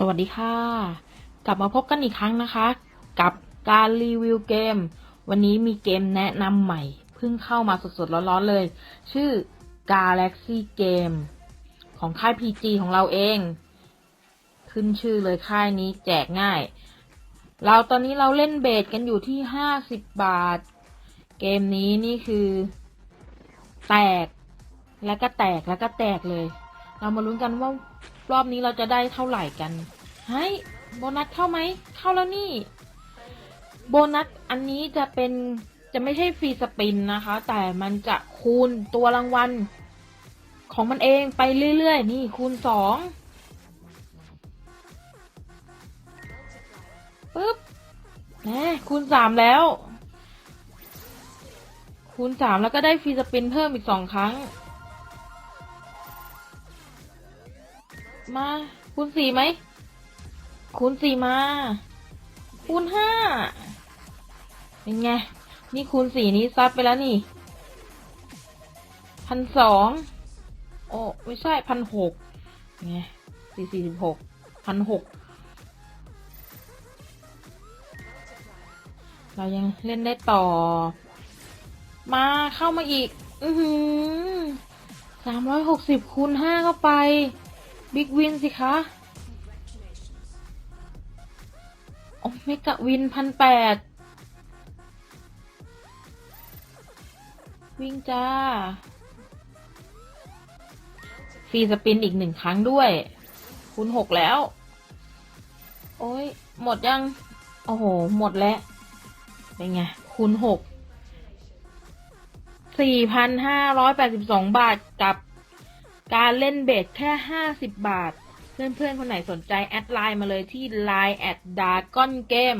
สวัสดีค่ะ กลับมาพบกันอีกครั้งนะคะ กับการรีวิวเกม วันนี้มีเกมแนะนำใหม่ เพิ่งเข้ามาสดๆ ร้อนๆเลย ชื่อ Galaxy Game ของค่าย PG ของเราเอง ขึ้นชื่อเลยค่ายนี้แจกง่าย เราตอนนี้เราเล่นเบสกันอยู่ที่ 50 บาท เกมนี้นี่คือ แตกแล้วก็แตกแล้วก็แตกเลย เรามาลุ้นกันว่ารอบนี้เราจะได้เท่าไหร่กันเฮ้ยโบนัสเข้าไหม เข้าแล้วนี่ โบนัสอันนี้จะเป็นจะไม่ใช่ฟรีสปินนะคะ แต่มันจะคูณตัวรางวัล ของมันเองไปเรื่อยๆ นี่คูณสองปึ๊บแหมคูณสามแล้ว คูณสามแล้วก็ได้ฟรีสปินเพิ่มอีกสองครั้ง มา คูณสี่ไหม คูณสี่มา คูณห้าเป็นไง นี่คูณสี่นี้ซัดไปแล้วนี่พันสองโอ้ไม่ใช่พันหกไงสี่สี่สิบหกพันหกเรายังเล่นได้ต่อ มาเข้ามาอีก อือหือสามร้อยหกสิบคูณห้าเข้าไป บิ๊กวินสิคะโอ้เมกะวินพันแปดวิ่งจ้า ฟรีสปินอีกหนึ่งครั้งด้วย คูณหกแล้ว โอ้ยหมดยัง โอ้โห หมดแล้ว เป็นไง คูณหกสี่พันห้าร้อยแปดสิบสองบาทกับ การเล่นเบสแค่ 50 บาท เพื่อนๆ คนไหนสนใจ แอดไลน์มาเลยที่ Line แอดดากอนเกม